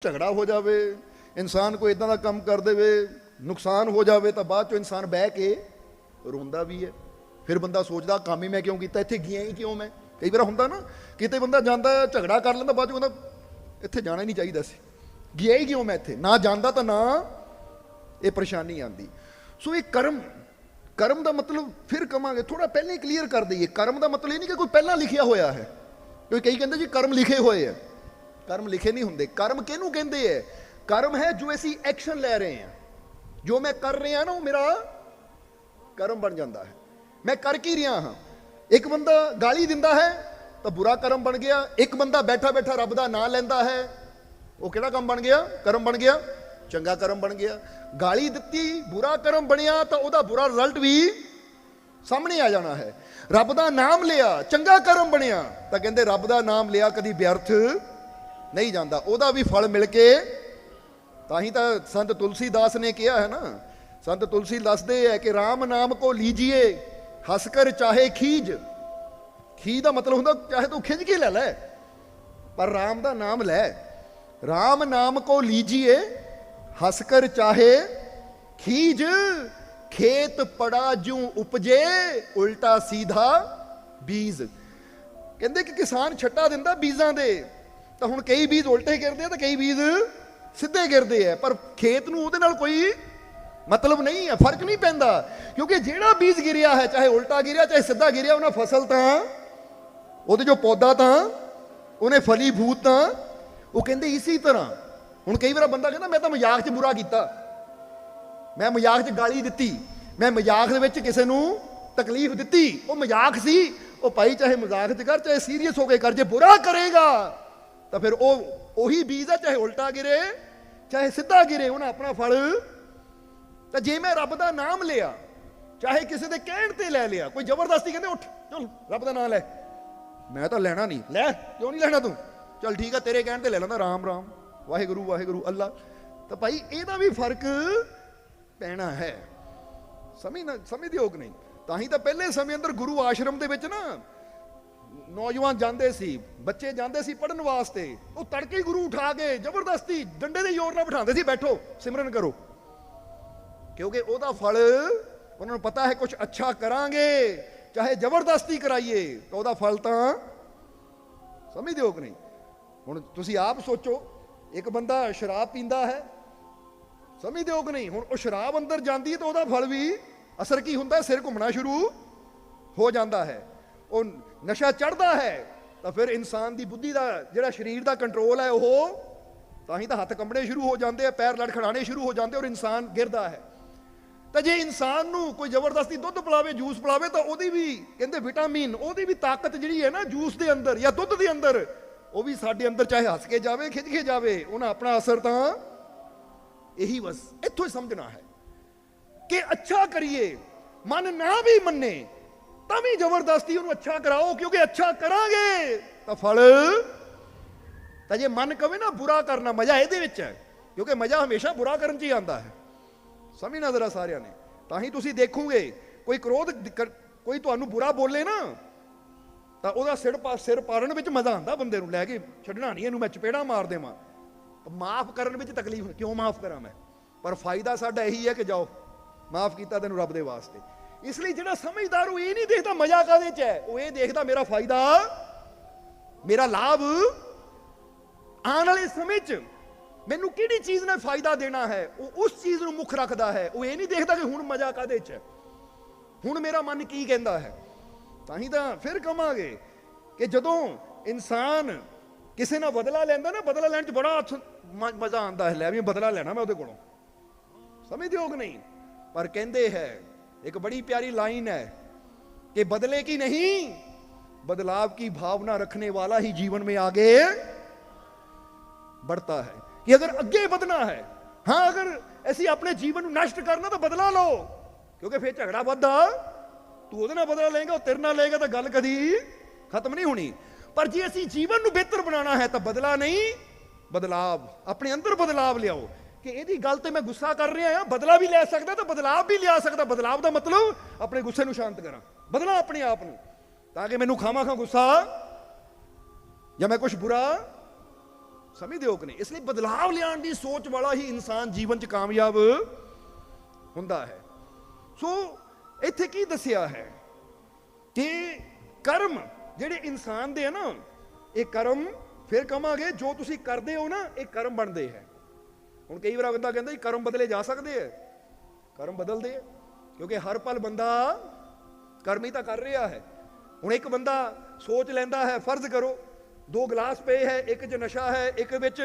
ਝਗੜਾ ਹੋ ਜਾਵੇ, ਇਨਸਾਨ ਕੋਈ ਇਦਾਂ ਦਾ ਕੰਮ ਕਰ ਦੇਵੇ, ਨੁਕਸਾਨ ਹੋ ਜਾਵੇ, ਤਾਂ ਬਾਅਦ ਚੋਂ ਇਨਸਾਨ ਬਹਿ ਕੇ ਰੋਂਦਾ ਵੀ ਹੈ। ਫਿਰ ਬੰਦਾ ਸੋਚਦਾ, ਕੰਮ ਹੀ ਮੈਂ ਕਿਉਂ ਕੀਤਾ, ਇੱਥੇ ਗਿਆ ਹੀ ਕਿਉਂ ਮੈਂ? ਕਈ ਵਾਰ ਹੁੰਦਾ ਨਾ, ਕਿਤੇ ਬੰਦਾ ਜਾਂਦਾ, ਝਗੜਾ ਕਰ ਲੈਂਦਾ, ਬਾਅਦ ਚੋਂ ਕਹਿੰਦਾ, ਇੱਥੇ ਜਾਣਾ ਹੀ ਨਹੀਂ ਚਾਹੀਦਾ ਸੀ। ਗਿਆ ਹੀ ਕਿਉਂ ਮੈਂ ਇੱਥੇ? ਨਾ ਜਾਂਦਾ ਤਾਂ ਨਾ ਇਹ ਪਰੇਸ਼ਾਨੀ ਆਂਦੀ ਸੋ ਇਹ ਕਰਮ ਕਰਮ ਦਾ ਮਤਲਬ ਫਿਰ ਕਵਾਂਗੇ ਥੋੜਾ ਪਹਿਲਾਂ ਹੀ ਕਲੀਅਰ ਕਰ ਦਈਏ। ਕਰਮ ਦਾ ਮਤਲਬ ਇਹ ਨਹੀਂ ਕਿ ਕੋਈ ਪਹਿਲਾਂ ਲਿਖਿਆ ਹੋਇਆ ਹੈ। ਕੋਈ ਕਈ ਕਹਿੰਦੇ ਜੀ, ਕਰਮ ਲਿਖੇ ਹੋਏ ਆ ਕਰਮ ਲਿਖੇ ਨਹੀਂ ਹੁੰਦੇ। ਕਰਮ ਕਿਹਨੂੰ ਕਹਿੰਦੇ ਐ? ਕਰਮ ਹੈ ਜੋ ਅਸੀਂ ਐਕਸ਼ਨ ਲੈ ਰਹੇ ਹਾਂ। ਜੋ ਮੈਂ ਕਰ ਰਿਹਾ ਨਾ, ਉਹ ਮੇਰਾ ਕਰਮ ਬਣ ਜਾਂਦਾ ਹੈ। ਮੈਂ ਕਰ ਕੀ ਰਿਹਾ ਹਾਂ? ਇੱਕ ਬੰਦਾ ਗਾਲੀ ਦਿੰਦਾ ਹੈ, ਤਾਂ ਬੁਰਾ ਕਰਮ ਬਣ ਗਿਆ। ਇੱਕ ਬੰਦਾ ਬੈਠਾ ਬੈਠਾ ਰੱਬ ਦਾ ਨਾਮ ਲੈਂਦਾ ਹੈ, ਉਹ ਕਿਹੜਾ ਕੰਮ ਬਣ ਗਿਆ? ਕਰਮ ਬਣ ਗਿਆ। ਚੰਗਾ ਕਰਮ ਬਣ ਗਿਆ। ਗਾਲੀ ਦਿੱਤੀ, ਬੁਰਾ ਕਰਮ ਬਣਿਆ, ਤਾਂ ਉਹਦਾ ਬੁਰਾ ਰਿਜ਼ਲਟ ਵੀ ਸਾਹਮਣੇ ਆ ਜਾਣਾ ਹੈ। ਰੱਬ ਦਾ ਨਾਮ ਲਿਆ, ਚੰਗਾ ਕਰਮ ਬਣਿਆ, ਤਾਂ ਕਹਿੰਦੇ ਰੱਬ ਦਾ ਨਾਮ ਲਿਆ ਕਦੀ ਵਿਅਰਥ ਨਹੀਂ ਜਾਂਦਾ, ਉਹਦਾ ਵੀ ਫਲ ਮਿਲ ਕੇ ਤਾਂ ਹੀ ਤਾਂ ਸੰਤ ਤੁਲਸੀਦਾਸ ਨੇ ਕਿਹਾ ਹੈ ਨਾ, ਸੰਤ ਤੁਲਸੀ ਦੱਸਦੇ ਹੈ ਕਿ RAM ਨਾਮ ਕੋ ਲੀਜੀਏ ਹੱਸ ਕਰ ਚਾਹੇ ਖੀਜ। ਖੀ ਦਾ ਮਤਲਬ ਹੁੰਦਾ ਚਾਹੇ ਤੂੰ ਖਿੱਚ ਕੇ ਲੈ ਲੈ, ਪਰ RAM ਦਾ ਨਾਮ ਲੈ। RAM ਨਾਮ ਕੋ ਲੀਜੀਏ ਹੱਸ ਕਰ ਚਾਹੇ ਖੀਜ, ਖੇਤ ਪੜਾ ਜੂ ਉਪਜੇ, ਉਲਟਾ ਸੀਧਾ ਬੀਜ। ਕਹਿੰਦੇ ਕਿ ਕਿਸਾਨ ਛੱਟਾ ਦਿੰਦਾ ਬੀਜਾਂ ਦੇ। ਤਾਂ ਹੁਣ ਕਈ ਬੀਜ ਉਲਟੇ ਗਿਰਦੇ ਆ ਤੇ ਕਈ ਬੀਜ ਸਿੱਧੇ ਗਿਰਦੇ ਆ, ਪਰ ਖੇਤ ਨੂੰ ਉਹਦੇ ਨਾਲ ਕੋਈ ਮਤਲਬ ਨਹੀਂ ਹੈ ਫ਼ਰਕ ਨਹੀਂ ਪੈਂਦਾ। ਕਿਉਂਕਿ ਜਿਹੜਾ ਬੀਜ ਗਿਰਿਆ ਹੈ, ਚਾਹੇ ਉਲਟਾ ਗਿਰਿਆ, ਚਾਹੇ ਸਿੱਧਾ ਗਿਰਿਆ, ਉਹਨਾਂ ਫਸਲ ਤਾਂ, ਉਹਦੇ ਜੋ ਪੌਦਾ ਤਾਂ, ਉਹਨੇ ਫਲੀ ਭੂਤ ਤਾਂ, ਉਹ ਕਹਿੰਦੇ ਇਸੇ ਤਰ੍ਹਾਂ। ਹੁਣ ਕਈ ਵਾਰ ਬੰਦਾ ਕਹਿੰਦਾ, ਮੈਂ ਤਾਂ ਮਜ਼ਾਕ 'ਚ ਬੁਰਾ ਕੀਤਾ। ਮੈਂ ਮਜ਼ਾਕ 'ਚ ਗਾਲੀ ਦਿੱਤੀ। ਮੈਂ ਮਜ਼ਾਕ ਦੇ ਵਿੱਚ ਕਿਸੇ ਨੂੰ ਤਕਲੀਫ ਦਿੱਤੀ। ਉਹ ਮਜ਼ਾਕ ਸੀ। ਉਹ ਭਾਈ ਚਾਹੇ ਮਜ਼ਾਕ 'ਚ ਕਰ, ਚਾਹੇ ਸੀਰੀਅਸ ਹੋ ਕੇ ਕਰ, ਜੇ ਬੁਰਾ ਕਰੇਗਾ ਤਾਂ ਫਿਰ ਉਹ ਉਹੀ ਬੀਜ ਹੈ ਚਾਹੇ ਉਲਟਾ ਗਿਰੇ, ਚਾਹੇ ਸਿੱਧਾ ਗਿਰੇ, ਉਹਨਾਂ ਆਪਣਾ ਫਲ। ਤਾਂ ਜੇ ਮੈਂ ਰੱਬ ਦਾ ਨਾਮ ਲਿਆ, ਚਾਹੇ ਕਿਸੇ ਦੇ ਕਹਿਣ ਤੇ ਲੈ ਲਿਆ, ਕੋਈ ਜ਼ਬਰਦਸਤੀ ਕਹਿੰਦੇ ਉੱਠ, ਚਲ ਰੱਬ ਦਾ ਨਾਮ ਲੈ। ਮੈਂ ਤਾਂ ਲੈਣਾ ਨਹੀਂ। ਲੈ, ਕਿਉਂ ਨਹੀਂ ਲੈਣਾ ਤੂੰ? ਚਲ ਠੀਕ ਆ, ਤੇਰੇ ਕਹਿਣ ਤੇ ਲੈ ਲੈਂਦਾ, ਰਾਮ ਰਾਮ। ਵਾਹਿਗੁਰੂ ਵਾਹਿਗੁਰੂ, ਅੱਲਾ। ਤਾਂ ਭਾਈ, ਇਹਦਾ ਵੀ ਫ਼ਰਕ ਪੈਣਾ ਹੈ। ਸਮਝ ਨਾ ਸਮਝਦੇ ਹੋ ਕਿ ਨਹੀਂ। ਤਾਂ ਹੀ ਤਾਂ ਪਹਿਲੇ ਸਮੇਂ ਅੰਦਰ ਗੁਰੂ ਆਸ਼ਰਮ ਦੇ ਵਿੱਚ ਨਾ ਨੌਜਵਾਨ ਜਾਂਦੇ ਸੀ, ਬੱਚੇ ਜਾਂਦੇ ਸੀ ਪੜਨ ਵਾਸਤੇ, ਉਹ ਤੜਕੇ ਗੁਰੂ ਉਠਾ ਕੇ ਜ਼ਬਰਦਸਤੀ ਡੰਡੇ ਦੇ ਜ਼ੋਰ ਨਾਲ ਬਿਠਾਉਂਦੇ ਸੀ, ਬੈਠੋ, ਸਿਮਰਨ ਕਰੋ। ਕਿਉਂਕਿ ਉਹਦਾ ਫਲ ਉਹਨਾਂ ਨੂੰ ਪਤਾ ਹੈ ਕੁਝ ਅੱਛਾ ਕਰਾਂਗੇ, ਚਾਹੇ ਜ਼ਬਰਦਸਤੀ ਕਰਾਈਏ, ਤਾਂ ਉਹਦਾ ਫਲ ਤਾਂ ਸਮਝਦੇ ਹੋ ਕਿ ਨਹੀਂ? ਹੁਣ ਤੁਸੀਂ ਆਪ ਸੋਚੋ, ਇੱਕ ਬੰਦਾ ਸ਼ਰਾਬ ਪੀਂਦਾ ਹੈ, ਸਮਝਦੇ ਹੋ ਕਿ ਨਹੀਂ? ਹੁਣ ਉਹ ਸ਼ਰਾਬ ਅੰਦਰ ਜਾਂਦੀ ਹੈ, ਤਾਂ ਉਹਦਾ ਫਲ ਵੀ ਅਸਰ ਕੀ ਹੁੰਦਾ? ਸਿਰ ਘੁੰਮਣਾ ਸ਼ੁਰੂ ਹੋ ਜਾਂਦਾ ਹੈ। ਉਹ ਨਸ਼ਾ ਚੜਦਾ ਹੈ, ਤਾਂ ਫਿਰ ਇਨਸਾਨ ਦੀ ਬੁੱਧੀ ਦਾ ਜਿਹੜਾ ਸਰੀਰ ਦਾ ਕੰਟਰੋਲ ਹੈ ਉਹ ਤਾਂ ਹੀ ਤਾਂ ਹੱਥ ਕੰਬਣੇ ਸ਼ੁਰੂ ਹੋ ਜਾਂਦੇ ਆ, ਪੈਰ ਲੜਖੜਾਣੇ ਸ਼ੁਰੂ ਹੋ ਜਾਂਦੇ ਔਰ ਇਨਸਾਨ ਗਿਰਦਾ ਹੈ। ਤਾਂ ਜੇ ਇਨਸਾਨ ਨੂੰ ਕੋਈ ਜ਼ਬਰਦਸਤੀ ਦੁੱਧ ਪਿਲਾਵੇ, ਜੂਸ ਪਿਲਾਵੇ, ਤਾਂ ਉਹਦੀ ਵੀ ਕਹਿੰਦੇ ਵਿਟਾਮਿਨ ਉਹਦੀ ਵੀ ਤਾਕਤ ਜਿਹੜੀ ਹੈ ਨਾ ਜੂਸ ਦੇ ਅੰਦਰ ਜਾਂ ਦੁੱਧ ਦੇ ਅੰਦਰ, ਉਹ ਵੀ ਸਾਡੇ ਅੰਦਰ ਚਾਹੇ ਹੱਸ ਕੇ ਜਾਵੇ ਖਿੱਚ ਕੇ ਜਾਵੇ ਉਹਨਾਂ ਆਪਣਾ ਅਸਰ ਤਾਂ ਇਹੀ ਬਸ, ਇੱਥੋਂ ਹੀ ਸਮਝਣਾ ਹੈ ਕਿ ਅੱਛਾ ਕਰੀਏ, ਮਨ ਨਾ ਵੀ ਮੰਨੇ ਤਾਂ ਵੀ ਜ਼ਬਰਦਸਤੀ ਉਹਨੂੰ ਅੱਛਾ ਕਰਾਓ, ਕਿਉਂਕਿ ਅੱਛਾ ਕਰਾਂਗੇ, ਤਾਂ ਫਲ। ਤਾਂ ਜੇ ਮਨ ਕਵੇ ਨਾ ਬੁਰਾ ਕਰਨਾ, ਮਜ਼ਾ ਇਹਦੇ ਵਿੱਚ ਹੈ, ਕਿਉਂਕਿ ਮਜ਼ਾ ਹਮੇਸ਼ਾ ਬੁਰਾ ਕਰਨ 'ਚ ਹੀ ਆਉਂਦਾ ਹੈ। ਸਮਝਣਾ ਜ਼ਰਾ ਸਾਰਿਆਂ ਨੇ। ਤਾਂ ਹੀ ਤੁਸੀਂ ਦੇਖੋਗੇ, ਕੋਈ ਕ੍ਰੋਧ ਕੋਈ ਤੁਹਾਨੂੰ ਬੁਰਾ ਬੋਲੇ ਨਾ, ਤਾਂ ਉਹਦਾ ਸਿਰ ਸਿਰ ਪਾੜਨ ਵਿੱਚ ਮਜ਼ਾ ਆਉਂਦਾ ਬੰਦੇ ਨੂੰ, ਲੈ ਕੇ ਛੱਡਣਾ ਨਹੀਂ ਇਹਨੂੰ ਮੈਂ, ਚਪੇੜਾ ਮਾਰ ਦੇਵਾਂ। ਮਾਫ ਕਰਨ ਵਿੱਚ ਤਕਲੀਫ, ਕਿਉਂ ਮਾਫ ਕਰਾਂ ਮੈਂ? ਪਰ ਫਾਇਦਾ ਸਾਡਾ ਇਹੀ ਹੈ ਕਿ ਜਾਓ, ਮਾਫ ਕੀਤਾ ਤੈਨੂੰ ਰੱਬ ਦੇ ਵਾਸਤੇ। ਇਸ ਲਈ ਜਿਹੜਾ ਸਮਝਦਾਰ ਉਹ ਇਹ ਨਹੀਂ ਦੇਖਦਾ ਮਜ਼ਾ ਕਾਦੇ ਚ ਹੈ? ਉਹ ਇਹ ਦੇਖਦਾ ਮੇਰਾ ਫਾਇਦਾ, ਮੇਰਾ ਲਾਭ ਆਉਣ ਵਾਲੇ ਸਮੇਂ 'ਚ ਮੈਨੂੰ ਕਿਹੜੀ ਚੀਜ਼ ਨੇ ਫਾਇਦਾ ਦੇਣਾ ਹੈ? ਉਹ ਉਸ ਚੀਜ਼ ਨੂੰ ਮੁੱਖ ਰੱਖਦਾ ਹੈ। ਉਹ ਇਹ ਨਹੀਂ ਦੇਖਦਾ ਕਿ ਹੁਣ ਮਜ਼ਾ ਕਾਦੇ 'ਚ ਹੈ? ਹੁਣ ਮੇਰਾ ਮਨ ਕੀ ਕਹਿੰਦਾ ਹੈ? ਤਾਂ ਹੀ ਤਾਂ ਫਿਰ ਕਵਾਂਗੇ ਕਿ ਜਦੋਂ ਇਨਸਾਨ ਕਿਸੇ ਨਾਲ ਬਦਲਾ ਲੈਂਦਾ ਨਾ, ਬਦਲਾ ਲੈਣ 'ਚ ਬੜਾ ਮਜ਼ਾ ਆਉਂਦਾ ਹੈ। ਲੈ ਵੀ ਬਦਲਾ ਲੈਣਾ ਮੈਂ ਉਹਦੇ ਕੋਲੋਂ। ਸਮਝਦੇ ਹੋ ਕਿ ਨਹੀਂ? ਪਰ ਕਹਿੰਦੇ ਹੈ एक बड़ी प्यारी लाइन है कि बदले की नहीं, बदलाव की भावना रखने वाला ही जीवन में आगे बढ़ता है। कि अगर आगे बढ़ना है, हाँ, अगर ऐसी अपने जीवन नष्ट करना तो बदला लो ਕਿਉਂਕਿ ਫੇਰ ਝਗੜਾ ਵੱਧਦਾ ਤੂੰ ਉਹਦੇ ਨਾਲ ਬਦਲਾ ਲਏਗਾ ਉਹ ਤੇਰੇ ਨਾਲ ਲਏਗਾ ਤਾਂ ਗੱਲ ਕਦੀ ਖਤਮ ਨਹੀਂ ਹੋਣੀ ਪਰ ਜੇ ਅਸੀਂ ਜੀਵਨ ਨੂੰ ਬਿਹਤਰ ਬਣਾਉਣਾ ਹੈ ਤਾਂ ਬਦਲਾ ਨਹੀਂ ਬਦਲਾਵ ਆਪਣੇ ਅੰਦਰ ਬਦਲਾਵ ਲਿਆਓ ਕਿ ਇਹਦੀ ਗੱਲ ਤੇ ਮੈਂ ਗੁੱਸਾ ਕਰ ਰਿਹਾ ਹਾਂ। ਬਦਲਾ ਵੀ ਲੈ ਸਕਦਾ ਤਾਂ ਬਦਲਾਵ ਵੀ ਲਿਆ ਸਕਦਾ। ਬਦਲਾਵ ਦਾ ਮਤਲਬ ਆਪਣੇ ਗੁੱਸੇ ਨੂੰ ਸ਼ਾਂਤ ਕਰਾਂ। ਬਦਲਾ ਆਪਣੇ ਆਪ ਨੂੰ। ਤਾਂ ਕਿ ਮੈਨੂੰ ਖਾਮਾ ਖਾਂ ਗੁੱਸਾ ਜਾਂ ਮੈਂ ਕੁਝ ਬੁਰਾ ਸਮਝਦੇ ਹੋ ਕਿ ਨਹੀਂ? ਇਸ ਲਈ ਬਦਲਾਵ ਲਿਆਉਣ ਦੀ ਸੋਚ ਵਾਲਾ ਹੀ ਇਨਸਾਨ ਜੀਵਨ 'ਚ ਕਾਮਯਾਬ ਹੁੰਦਾ ਹੈ। ਸੋ ਇੱਥੇ ਕੀ ਦੱਸਿਆ ਹੈ ਕਿ ਕਰਮ ਜਿਹੜੇ ਇਨਸਾਨ ਦੇ ਆ ਨਾ, ਇਹ ਕਰਮ ਫਿਰ ਕਵਾਂਗੇ ਜੋ ਤੁਸੀਂ ਕਰਦੇ ਹੋ ਨਾ, ਇਹ ਕਰਮ ਬਣਦੇ ਹੈ। ਹੁਣ ਕਈ ਵਾਰ ਬੰਦਾ ਕਹਿੰਦਾ ਜੀ ਕਰਮ ਬਦਲੇ ਜਾ ਸਕਦੇ ਆ। ਕਰਮ ਬਦਲਦੇ ਆ। ਕਿਉਂਕਿ ਹਰ ਪਲ ਬੰਦਾ ਕਰਮ ਹੀ ਤਾਂ ਕਰ ਰਿਹਾ ਹੈ। ਹੁਣ ਇੱਕ ਬੰਦਾ ਸੋਚ ਲੈਂਦਾ ਹੈ, ਫਰਜ਼ ਕਰੋ, ਦੋ ਗਲਾਸ ਪਏ ਹੈ, ਇੱਕ 'ਚ ਨਸ਼ਾ ਹੈ, ਇੱਕ ਵਿੱਚ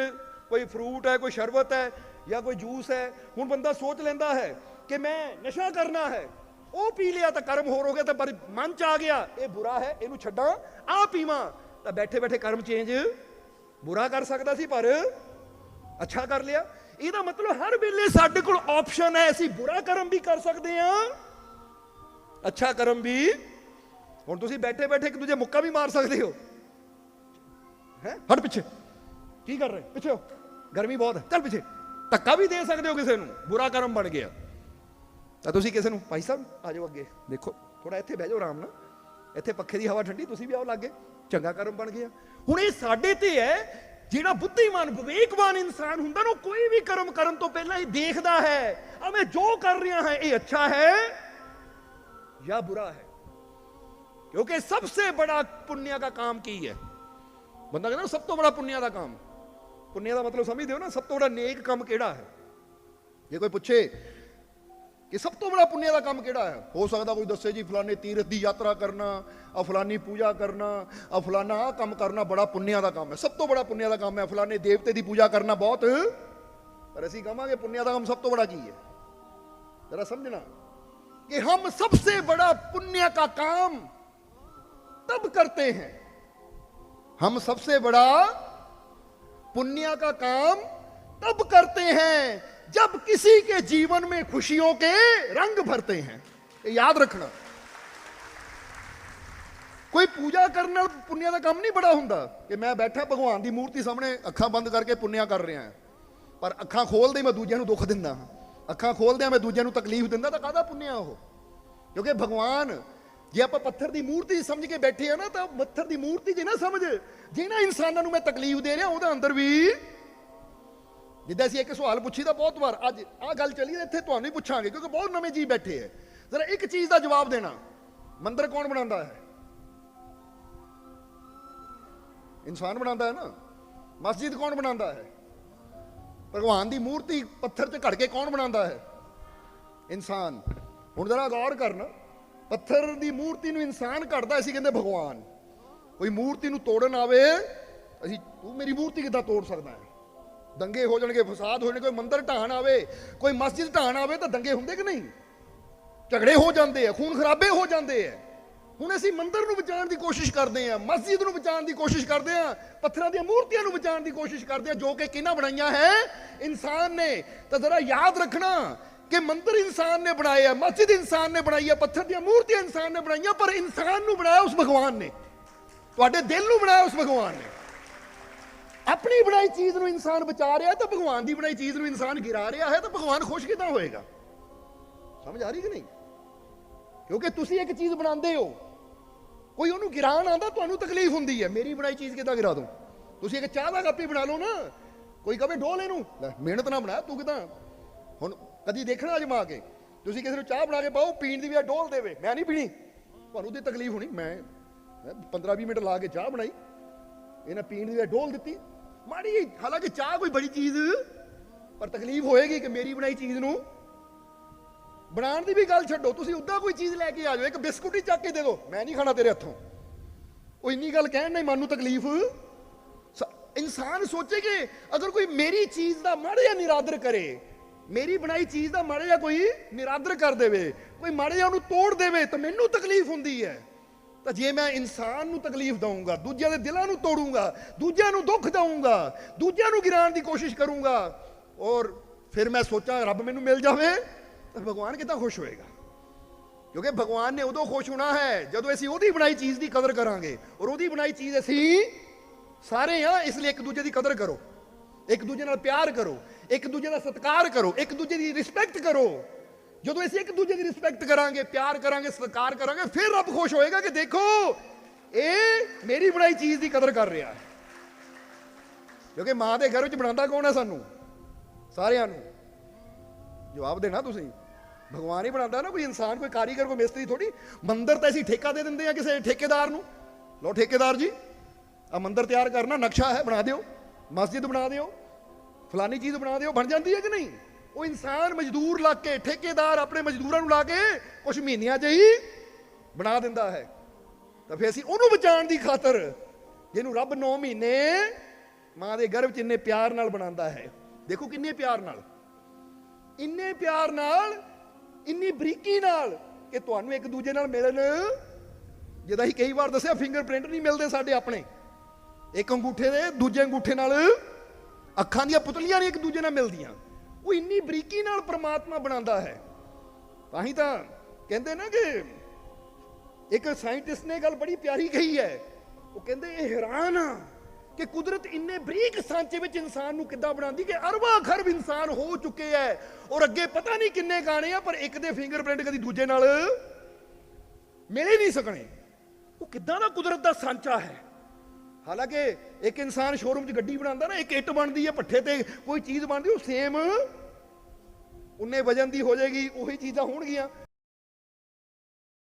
ਕੋਈ ਫਰੂਟ ਹੈ, ਕੋਈ ਸ਼ਰਬਤ ਹੈ ਜਾਂ ਕੋਈ ਜੂਸ ਹੈ। ਹੁਣ ਬੰਦਾ ਸੋਚ ਲੈਂਦਾ ਹੈ ਕਿ ਮੈਂ ਨਸ਼ਾ ਕਰਨਾ ਹੈ, ਉਹ ਪੀ ਲਿਆ ਤਾਂ ਕਰਮ ਹੋਰ ਹੋ ਗਿਆ ਤਾਂ ਪਰ ਮਨ ਚ ਆ ਗਿਆ, ਇਹ ਬੁਰਾ ਹੈ, ਇਹਨੂੰ ਛੱਡਾਂ ਆ ਪੀਵਾਂ, ਤਾਂ ਬੈਠੇ ਬੈਠੇ ਕਰਮ ਚੇਂਜ ਬੁਰਾ ਕਰ ਸਕਦਾ ਸੀ ਪਰ ਅੱਛਾ ਕਰ ਲਿਆ। ਇਹਦਾ ਮਤਲਬ ਹਰ ਵੇਲੇ ਸਾਡੇ ਕੋਲ ਆਪਸ਼ਨ ਹੈ, ਅਸੀਂ ਬੁਰਾ ਕਰਮ ਵੀ ਕਰ ਸਕਦੇ ਹਾਂ। ਅੱਛਾ ਕਰਮ ਵੀ। ਹੁਣ ਤੁਸੀਂ ਬੈਠੇ ਬੈਠੇ ਇੱਕ ਦੂਜੇ ਮੁੱਕਾ ਵੀ ਮਾਰ ਸਕਦੇ ਹੋ। ਹੈ? ਹਟ ਪਿੱਛੇ। ਕੀ ਕਰ ਰਹੇ? ਪਿੱਛੇ ਹੋ। ਗਰਮੀ ਬਹੁਤ ਹੈ। ਚੱਲ ਪਿੱਛੇ। ਧੱਕਾ ਵੀ ਦੇ ਸਕਦੇ ਹੋ ਕਿਸੇ ਨੂੰ। ਬੁਰਾ ਕਰਮ ਬਣ ਗਿਆ। ਤਾਂ ਤੁਸੀਂ ਕਿਸੇ ਨੂੰ ਭਾਈ ਸਾਹਿਬ, ਆ ਜਾਓ ਅੱਗੇ। ਦੇਖੋ ਥੋੜਾ ਇੱਥੇ ਬਹਿ ਜਾਓ ਆਰਾਮ ਨਾਲ। ਇੱਥੇ ਪੱਖੇ ਦੀ ਹਵਾ ਠੰਡੀ, ਤੁਸੀਂ ਵੀ ਆਓ ਲੱਗੇ। ਚੰਗਾ ਕਰਮ ਬਣ ਗਿਆ। ਹੁਣ ਇਹ ਸਾਡੇ ਤੇ ਹੈ ਜਿਹੜਾ ਬੁੱਧੀਮਾਨ ਵਿਵੇਕਵਾਨ ਇਨਸਾਨ ਹੁੰਦਾ ਨਾ ਉਹ ਕੋਈ ਵੀ ਕਰਮ ਕਰਨ ਤੋਂ ਪਹਿਲਾਂ ਹੀ ਦੇਖਦਾ ਹੈ ਆ ਮੈਂ ਜੋ ਕਰ ਰਿਹਾ ਹਾਂ ਇਹ ਅੱਛਾ ਹੈ ਜਾਂ ਬੁਰਾ ਹੈ क्योंकि सबसे बड़ा पुण्य का काम की है ਬੰਦਾ ਕਹਿੰਦਾ ਸਭ ਤੋਂ ਬੜਾ ਪੁੰਨਿਆ ਦਾ ਕੰਮ ਪੁੰਨਿਆ ਦਾ ਮਤਲਬ ਸਮਝਦੇ ਹੋ ਨਾ ਸਭ ਤੋਂ ਬੜਾ ਨੇਕ ਕੰਮ ਕਿਹੜਾ ਹੈ ਜੇ ਕੋਈ ਪੁੱਛੇ ਕਿ ਸਭ ਤੋਂ ਬੜਾ ਪੁੰਨਿਆ ਦਾ ਕੰਮ ਕਿਹੜਾ ਹੈ ਹੋ ਸਕਦਾ ਕੋਈ ਦੱਸੇ ਜੀ ਫਲਾਣੇ ਤੀਰਥ ਦੀ ਯਾਤਰਾ ਕਰਨਾ ਆ ਫਲਾਨੀ ਪੂਜਾ ਕਰਨਾ ਆ ਫਲਾਨਾ ਆ ਕੰਮ ਕਰਨਾ ਬੜਾ ਪੁੰਨਿਆ ਦਾ ਕੰਮ ਹੈ ਸਭ ਤੋਂ ਬੜਾ ਪੁੰਨਿਆ ਦਾ ਕੰਮ ਹੈ ਫਲਾਣੇ ਦੇਵਤੇ ਦੀ ਪੂਜਾ ਕਰਨਾ ਬਹੁਤ ਪਰ ਅਸੀਂ ਕਹਾਂਗੇ ਪੁੰਨਿਆ ਦਾ ਕੰਮ ਸਭ ਤੋਂ ਬੜਾ ਕੀ ਹੈ जरा समझना कि हम सबसे बड़ा पुण्य का काम तब करते हैं हम सबसे बड़ा पुण्य का काम तब करते हैं जब किसी के जीवन में खुशियों के रंग भरते हैं ये याद रखना ਕੋਈ ਪੂਜਾ ਕਰਨ ਨਾਲ ਪੁੰਨਿਆ ਦਾ ਕੰਮ ਨਹੀਂ ਬੜਾ ਹੁੰਦਾ ਕਿ ਮੈਂ ਬੈਠਾ ਭਗਵਾਨ ਦੀ ਮੂਰਤੀ ਸਾਹਮਣੇ ਅੱਖਾਂ ਬੰਦ ਕਰਕੇ ਪੁੰਨਿਆ ਕਰ ਰਿਹਾ ਹਾਂ ਪਰ ਅੱਖਾਂ ਖੋਲਦੇ ਮੈਂ ਦੂਜਿਆਂ ਨੂੰ ਦੁੱਖ ਦਿੰਦਾ ਹਾਂ ਅੱਖਾਂ ਖੋਲਦਿਆਂ ਮੈਂ ਦੂਜਿਆਂ ਨੂੰ ਤਕਲੀਫ ਦਿੰਦਾ ਤਾਂ ਕਾਹਦਾ ਪੁੰਨਿਆ ਉਹ ਕਿਉਂਕਿ ਭਗਵਾਨ ਜੇ ਆਪਾਂ ਪੱਥਰ ਦੀ ਮੂਰਤੀ ਸਮਝ ਕੇ ਬੈਠੇ ਆ ਨਾ ਤਾਂ ਪੱਥਰ ਦੀ ਮੂਰਤੀ ਜੇ ਨਾ ਸਮਝ ਜਿਹਨਾਂ ਇਨਸਾਨਾਂ ਨੂੰ ਮੈਂ ਤਕਲੀਫ ਦੇ ਰਿਹਾ ਉਹਦੇ ਅੰਦਰ ਵੀ ਜਿੱਦਾਂ ਅਸੀਂ ਇੱਕ ਸਵਾਲ ਪੁੱਛੀ ਤਾਂ ਬਹੁਤ ਵਾਰ, ਅੱਜ ਆਹ ਗੱਲ ਚੱਲੀ ਇੱਥੇ ਤੁਹਾਨੂੰ ਹੀ ਪੁੱਛਾਂਗੇ, ਕਿਉਂਕਿ ਬਹੁਤ ਨਵੇਂ ਜੀ ਬੈਠੇ ਐ ਜ਼ਰਾ ਇੱਕ ਚੀਜ਼ ਦਾ ਜਵਾਬ ਦੇਣਾ, ਮੰਦਰ ਕੌਣ ਬਣਾਉਂਦਾ ਹੈ? ਇਨਸਾਨ ਬਣਾਉਂਦਾ ਹੈ ਨਾ? ਮਸਜਿਦ ਕੌਣ ਬਣਾਉਂਦਾ ਹੈ? ਭਗਵਾਨ ਦੀ ਮੂਰਤੀ ਪੱਥਰ 'ਚ ਘੜ ਕੇ ਕੌਣ ਬਣਾਉਂਦਾ ਹੈ? ਇਨਸਾਨ। ਹੁਣ ਜਰਾ ਗੌਰ ਕਰਨਾ, ਪੱਥਰ ਦੀ ਮੂਰਤੀ ਨੂੰ ਇਨਸਾਨ ਘੜਦਾ ਅਸੀਂ ਕਹਿੰਦੇ ਭਗਵਾਨ। ਕੋਈ ਮੂਰਤੀ ਨੂੰ ਤੋੜਨ ਆਵੇ, ਅਸੀਂ ਤੂੰ ਮੇਰੀ ਮੂਰਤੀ ਕਿੱਦਾਂ ਤੋੜ ਸਕਦਾ ਹੈ? ਦੰਗੇ ਹੋ ਜਾਣਗੇ, ਫਸਾਦ ਹੋ ਜਾਣਗੇ, ਕੋਈ ਮੰਦਰ ਢਾਣ ਆਵੇ, ਕੋਈ ਮਸਜਿਦ ਢਾਣ ਆਵੇ ਤਾਂ ਦੰਗੇ ਹੁੰਦੇ ਕਿ ਨਹੀਂ? ਝਗੜੇ ਹੋ ਜਾਂਦੇ ਆ, ਖੂਨ ਖਰਾਬੇ ਹੋ ਜਾਂਦੇ ਆ। ਹੁਣ ਅਸੀਂ ਮੰਦਰ ਨੂੰ ਬਚਾਉਣ ਦੀ ਕੋਸ਼ਿਸ਼ ਕਰਦੇ ਆ, ਮਸਜਿਦ ਨੂੰ ਬਚਾਉਣ ਦੀ ਕੋਸ਼ਿਸ਼ ਕਰਦੇ ਆ, ਪੱਥਰਾਂ ਦੀਆਂ ਮੂਰਤੀਆਂ ਨੂੰ ਬਚਾਉਣ ਦੀ ਕੋਸ਼ਿਸ਼ ਕਰਦੇ ਆ, ਜੋ ਕਿ ਕਿਹਨਾਂ ਬਣਾਈਆਂ ਹੈ? ਇਨਸਾਨ ਨੇ। ਤਾਂ ਜ਼ਰਾ ਯਾਦ ਰੱਖਣਾ ਕਿ ਮੰਦਰ ਇਨਸਾਨ ਨੇ ਬਣਾਏ ਆ ਮਸਜਿਦ ਇਨਸਾਨ ਨੇ ਬਣਾਈ ਆ, ਪੱਥਰ ਦੀਆਂ ਮੂਰਤੀਆਂ ਇਨਸਾਨ ਨੇ ਬਣਾਈਆਂ, ਪਰ ਇਨਸਾਨ ਨੂੰ ਬਣਾਇਆ ਉਸ ਭਗਵਾਨ ਨੇ। ਤੁਹਾਡੇ ਦਿਲ ਨੂੰ ਬਣਾਇਆ ਉਸ ਭਗਵਾਨ ਨੇ। ਆਪਣੀ ਬਣਾਈ ਚੀਜ਼ ਨੂੰ ਇਨਸਾਨ ਬਚਾ ਰਿਹਾ ਤਾਂ ਭਗਵਾਨ ਦੀ ਬਣਾਈ ਚੀਜ਼ ਨੂੰ ਇਨਸਾਨ ਗਿਰਾ ਰਿਹਾ ਹੈ ਤਾਂ ਭਗਵਾਨ ਖੁਸ਼ ਕਿਦਾਂ ਹੋਏਗਾ? ਸਮਝ ਆ ਰਹੀ ਕਿ ਨਹੀਂ? ਕਿਉਂਕਿ ਤੁਸੀਂ ਇੱਕ ਚੀਜ਼ ਬਣਾਉਂਦੇ ਹੋ। ਕੋਈ ਉਹਨੂੰ ਗਿਰਾਣ ਆਂਦਾ ਤੁਹਾਨੂੰ ਤਕਲੀਫ ਹੁੰਦੀ ਹੈ। ਮੇਰੀ ਬਣਾਈ ਚੀਜ਼ ਕਿਦਾਂ ਗਿਰਾ ਦੂੰ? ਤੁਸੀਂ ਇੱਕ ਚਾਹ ਦਾ ਕਾਪੀ ਬਣਾ ਲਓ ਨਾ। ਕੋਈ ਕਹੇ ਡੋਲ ਇਹਨੂੰ। ਲੈ, ਮਿਹਨਤ ਨਾ ਬਣਾਇਆ, ਤੂੰ ਕਿਦਾਂ? ਹੁਣ ਕਦੀ ਦੇਖਣਾ ਅਜਮਾ ਕੇ। ਤੁਸੀਂ ਕਿਸੇ ਨੂੰ ਚਾਹ ਬਣਾ ਕੇ ਪਾਓ, ਪੀਣ ਦੀ ਵੀ ਆ ਦੇਵੇ। ਮੈਂ ਨਹੀਂ ਪੀਣੀ। ਤੁਹਾਨੂੰ ਤੇ ਤਕਲੀਫ ਹੋਣੀ। ਮੈਂ 15 20 ਮਿੰਟ ਲਾ ਕੇ ਚਾਹ ਬਣਾਈ। ਇਹਨਾਂ ਪੀਣ ਦੀ ਵੀ ਡੋਲ ਦਿੱਤੀ। ਮਾੜੀ ਜਿਹੀ, ਹਾਲਾਂਕਿ ਚਾਹ ਕੋਈ ਬੜੀ ਚੀਜ਼ ਪਰ ਤਕਲੀਫ ਹੋਏਗੀ ਕਿ ਮੇਰੀ ਬਣਾਈ ਚੀਜ਼ ਨੂੰ। ਬਣਾਉਣ ਦੀ ਵੀ ਗੱਲ ਛੱਡੋ ਤੁਸੀਂ ਉੱਦਾਂ ਕੋਈ ਚੀਜ਼ ਲੈ ਕੇ ਆ ਜਾਓ ਇੱਕ ਬਿਸਕੁਟ ਹੀ ਚੱਕ ਕੇ ਦੇ ਦਿਓ ਮੈਂ ਨਹੀਂ ਖਾਣਾ ਤੇਰੇ ਹੱਥੋਂ। ਉਹ ਇੰਨੀ ਗੱਲ ਕਹਿਣ ਨਹੀਂ ਮਨ ਨੂੰ ਤਕਲੀਫ। ਇਨਸਾਨ ਸੋਚੇ ਕਿ ਅਗਰ ਕੋਈ ਮੇਰੀ ਚੀਜ਼ ਦਾ ਮਾੜਾ ਜਿਹਾ ਨਿਰਾਦਰ ਕਰੇ ਮੇਰੀ ਬਣਾਈ ਚੀਜ਼ ਦਾ ਮਾੜਾ ਜਿਹਾ ਕੋਈ ਨਿਰਾਦਰ ਕਰ ਦੇਵੇ ਕੋਈ ਮਾੜਾ ਜਿਹਾ ਉਹਨੂੰ ਤੋੜ ਦੇਵੇ ਤਾਂ ਮੈਨੂੰ ਤਕਲੀਫ ਹੁੰਦੀ ਹੈ। ਤਾਂ ਜੇ ਮੈਂ ਇਨਸਾਨ ਨੂੰ ਤਕਲੀਫ ਦਊਂਗਾ, ਦੂਜਿਆਂ ਦੇ ਦਿਲਾਂ ਨੂੰ ਤੋੜੂੰਗਾ, ਦੂਜਿਆਂ ਨੂੰ ਦੁੱਖ ਦਊਂਗਾ, ਦੂਜਿਆਂ ਨੂੰ ਗਿਰਾਉਣ ਦੀ ਕੋਸ਼ਿਸ਼ ਕਰੂੰਗਾ, ਔਰ ਫਿਰ ਮੈਂ ਸੋਚਾਂ ਰੱਬ ਮੈਨੂੰ ਮਿਲ ਜਾਵੇ, ਤਾਂ ਭਗਵਾਨ ਕਿੱਦਾਂ ਖੁਸ਼ ਹੋਏਗਾ? ਕਿਉਂਕਿ ਭਗਵਾਨ ਨੇ ਉਦੋਂ ਖੁਸ਼ ਹੋਣਾ ਹੈ ਜਦੋਂ ਅਸੀਂ ਉਹਦੀ ਬਣਾਈ ਚੀਜ਼ ਦੀ ਕਦਰ ਕਰਾਂਗੇ, ਔਰ ਉਹਦੀ ਬਣਾਈ ਚੀਜ਼ ਅਸੀਂ ਸਾਰੇ ਆ ਇਸ ਲਈ ਇੱਕ ਦੂਜੇ ਦੀ ਕਦਰ ਕਰੋ, ਇੱਕ ਦੂਜੇ ਨਾਲ ਪਿਆਰ ਕਰੋ, ਇੱਕ ਦੂਜੇ ਦਾ ਸਤਿਕਾਰ ਕਰੋ, ਇੱਕ ਦੂਜੇ ਦੀ ਰਿਸਪੈਕਟ ਕਰੋ। ਜਦੋਂ ਅਸੀਂ ਇੱਕ ਦੂਜੇ ਦੀ ਰਿਸਪੈਕਟ ਕਰਾਂਗੇ, ਪਿਆਰ ਕਰਾਂਗੇ, ਸਤਿਕਾਰ ਕਰਾਂਗੇ, ਫਿਰ ਰੱਬ ਖੁਸ਼ ਹੋਏਗਾ ਕਿ ਦੇਖੋ, ਇਹ ਮੇਰੀ ਬਣਾਈ ਚੀਜ਼ ਦੀ ਕਦਰ ਕਰ ਰਿਹਾ ਹੈ। ਕਿਉਂਕਿ ਮਾਂ ਦੇ ਘਰ ਵਿੱਚ ਬਣਾਉਂਦਾ ਕੌਣ ਹੈ ਸਾਨੂੰ? ਸਾਰਿਆਂ ਨੂੰ। ਜਵਾਬ ਦੇਣਾ ਤੁਸੀਂ। ਭਗਵਾਨ ਹੀ ਬਣਾਉਂਦਾ ਨਾ, ਕੋਈ ਇਨਸਾਨ, ਕੋਈ ਕਾਰੀਗਰ, ਕੋਈ ਮਿਸਤਰੀ ਥੋੜੀ ਮੰਦਰ ਤਾਂ ਅਸੀਂ ਠੇਕਾ ਦੇ ਦਿੰਦੇ ਆ ਕਿਸੇ ਠੇਕੇਦਾਰ ਨੂੰ। ਲੋ ਠੇਕੇਦਾਰ ਜੀ ਆ ਮੰਦਰ ਤਿਆਰ ਕਰਨਾ, ਨਕਸ਼ਾ ਹੈ, ਬਣਾ ਦਿਓ। ਮਸਜਿਦ ਬਣਾ ਦਿਓ। ਫਲਾਨੀ ਚੀਜ਼ ਬਣਾ ਦਿਓ। ਬਣ ਜਾਂਦੀ ਹੈ ਕਿ ਨਹੀਂ? ਉਹ ਇਨਸਾਨ ਮਜ਼ਦੂਰ ਲਾ ਕੇ, ਠੇਕੇਦਾਰ ਆਪਣੇ ਮਜ਼ਦੂਰਾਂ ਨੂੰ ਲਾ ਕੇ ਕੁਝ ਮਹੀਨਿਆਂ 'ਚ ਹੀ ਬਣਾ ਦਿੰਦਾ ਹੈ। ਤਾਂ ਫਿਰ ਅਸੀਂ ਉਹਨੂੰ ਬਚਾਉਣ ਦੀ ਖਾਤਰ ਜਿਹਨੂੰ ਰੱਬ 9 ਮਹੀਨੇ ਮਾਂ ਦੇ ਗਰਭ 'ਚ ਇੰਨੇ ਪਿਆਰ ਨਾਲ ਬਣਾਉਂਦਾ ਹੈ। ਦੇਖੋ ਕਿੰਨੇ ਪਿਆਰ ਨਾਲ। ਇੰਨੇ ਪਿਆਰ ਨਾਲ, ਇੰਨੀ ਬਰੀਕੀ ਨਾਲ ਕਿ ਤੁਹਾਨੂੰ ਇੱਕ ਦੂਜੇ ਨਾਲ ਮਿਲਣ, ਜਿਹਦਾ ਹੀ ਕਈ ਵਾਰ ਦੱਸਿਆ ਫਿੰਗਰਪ੍ਰਿੰਟ ਨਹੀਂ ਮਿਲਦੇ ਸਾਡੇ ਆਪਣੇ। ਇੱਕ ਅੰਗੂਠੇ ਦੇ ਦੂਜੇ ਅੰਗੂਠੇ ਨਾਲ ਅੱਖਾਂ ਦੀਆਂ ਪੁਤਲੀਆਂ ਨਹੀਂ ਇੱਕ ਦੂਜੇ ਨਾਲ ਮਿਲਦੀਆਂ। ਉਹ ਇੰਨੀ ਬਰੀਕੀ ਨਾਲ ਪ੍ਰਮਾਤਮਾ ਬਣਾਉਂਦਾ ਹੈ। ਤਾਂ ਹੀ ਤਾਂ ਕਹਿੰਦੇ ਨਾ ਕਿ ਇੱਕ ਸਾਇੰਟਿਸਟ ਨੇ ਗੱਲ ਬੜੀ ਪਿਆਰੀ ਕਹੀ ਹੈ। ਉਹ ਕਹਿੰਦੇ, ਇਹ ਹੈਰਾਨ ਆ ਕਿ ਕੁਦਰਤ ਇੰਨੇ ਬਰੀਕ ਸਾਂਚੇ ਵਿੱਚ ਇਨਸਾਨ ਨੂੰ ਕਿੱਦਾਂ ਬਣਾਉਂਦੀ ਕਿ ਅਰਬਾਂ ਖਰਬ ਇਨਸਾਨ ਹੋ ਚੁੱਕੇ ਐ ਔਰ ਅੱਗੇ ਪਤਾ ਨਹੀਂ ਕਿੰਨੇ ਗਾਣੇ ਆ, ਪਰ ਇੱਕ ਦੇ ਫਿੰਗਰਪ੍ਰਿੰਟ ਕਦੀ ਦੂਜੇ ਨਾਲ ਮਿਲੇ ਨਹੀਂ ਸਕਣੇ। ਉਹ ਕਿੱਦਾਂ ਦਾ ਕੁਦਰਤ ਦਾ ਸਾਂਚਾ ਹੈ? ਹਾਲਾਂਕਿ ਇੱਕ ਇਨਸਾਨ ਸ਼ੋਰੂਮ 'ਚ ਗੱਡੀ ਬਣਾਉਂਦਾ ਨਾ, ਇੱਕ ਇੱਟ ਬਣਦੀ ਹੈ ਪੱਠੇ ਤੇ ਕੋਈ ਚੀਜ਼ ਬਣਦੀ, ਉਹ ਸੇਮ ਉਨੇ ਵਜਨ ਦੀ ਹੋ ਜਾਏਗੀ, ਉਹੀ ਚੀਜ਼ਾਂ ਹੋਣਗੀਆਂ।